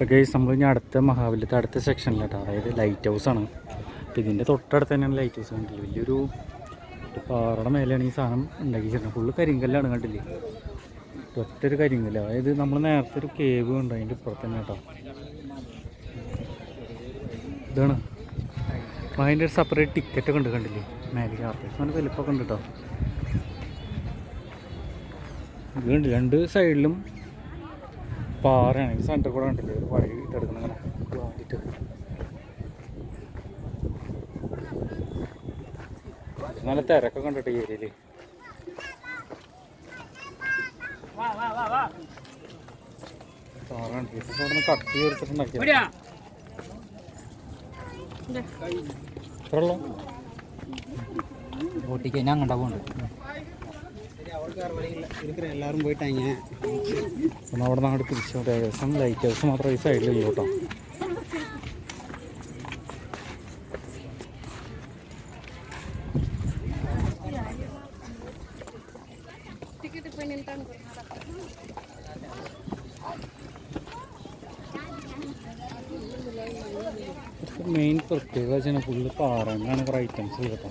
അപ്പോൾ ഗൈസ് നമ്മൾ ഇനി അടുത്ത മഹാബലിത്തെ അടുത്ത സെക്ഷനിലാട്ടോ അതായത് ലൈറ്റ് ഹൗസ് ആണ്. അപ്പോൾ ഇതിന്റെ തൊട്ടടുത്ത് തന്നെയാണ് ലൈറ്റ് ഹൗസ് കണ്ടില്ലേ? വലിയൊരു പാറയുടെ മേലെയാണ് ഈ സാധനം ഉണ്ടാക്കിച്ചിരുന്നത് ഫുള്ള് കരിങ്കല്ലാണ് കണ്ടില്ലേ? ഒറ്റൊരു കരിങ്കല്ല്. അതായത് നമ്മൾ നേരത്തെ ഒരു കേവ് ഉണ്ട് അതിന്റെ ഇപ്പുറത്ത് തന്നെ കേട്ടോ. ഇതാണ്. അതിന്റെ ഒരു സെപ്പറേറ്റ് ടിക്കറ്റ് ഒക്കെ ഉണ്ട് കണ്ടില്ലേ? മേലേക്ക് അത്യാവശ്യം നല്ല വലിപ്പമൊക്കെ ഉണ്ട് കേട്ടോ. ഇത് രണ്ട് സൈഡിലും പാറയാണ് ഈ സെന്റർ കൂടെ കണ്ടില്ലേ? ഒരു വഴി ഇട്ടെടുക്കണം അങ്ങനെ വേണ്ടിയിട്ട് നല്ല തിരക്കൊക്കെ കണ്ടിട്ട് ഈ ഏരിയയിൽ ഇത്. കട്ട് ഇത്രയുള്ളൂ ഓട്ടിക്ക് ഞാൻ അങ്ങോട്ടാ പോകുന്നുണ്ട് എല്ലാവരും പോയിട്ടാണ് എന്നാൽ അവിടെ നിന്ന് അവിടെ തിരിച്ചു ഏകദേശം ലൈറ്റ് ഹൗസ് മാത്രം ഈ സൈഡിലുള്ളൂ കേട്ടോ. മെയിൻ പ്രത്യേകത വെച്ചാൽ പാറ പാറങ്ങളാണ് കുറേ ഐറ്റംസ് കേട്ടോ.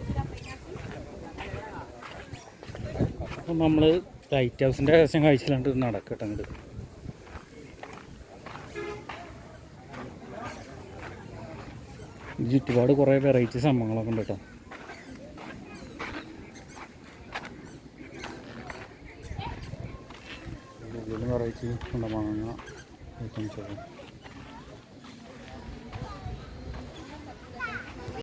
അപ്പം നമ്മൾ ലൈറ്റ് ഹൗസിന്റെ ശേഷം കഴിച്ചില്ലാണ്ട് നടക്കട്ടെ അങ്ങോട്ട് ചുറ്റുപാട് കുറേ വെറൈറ്റി സംഭവങ്ങളൊക്കെ ഉണ്ട് കേട്ടോ. വെറൈറ്റി ഉണ്ട് മാങ്ങ ഐറ്റംസ്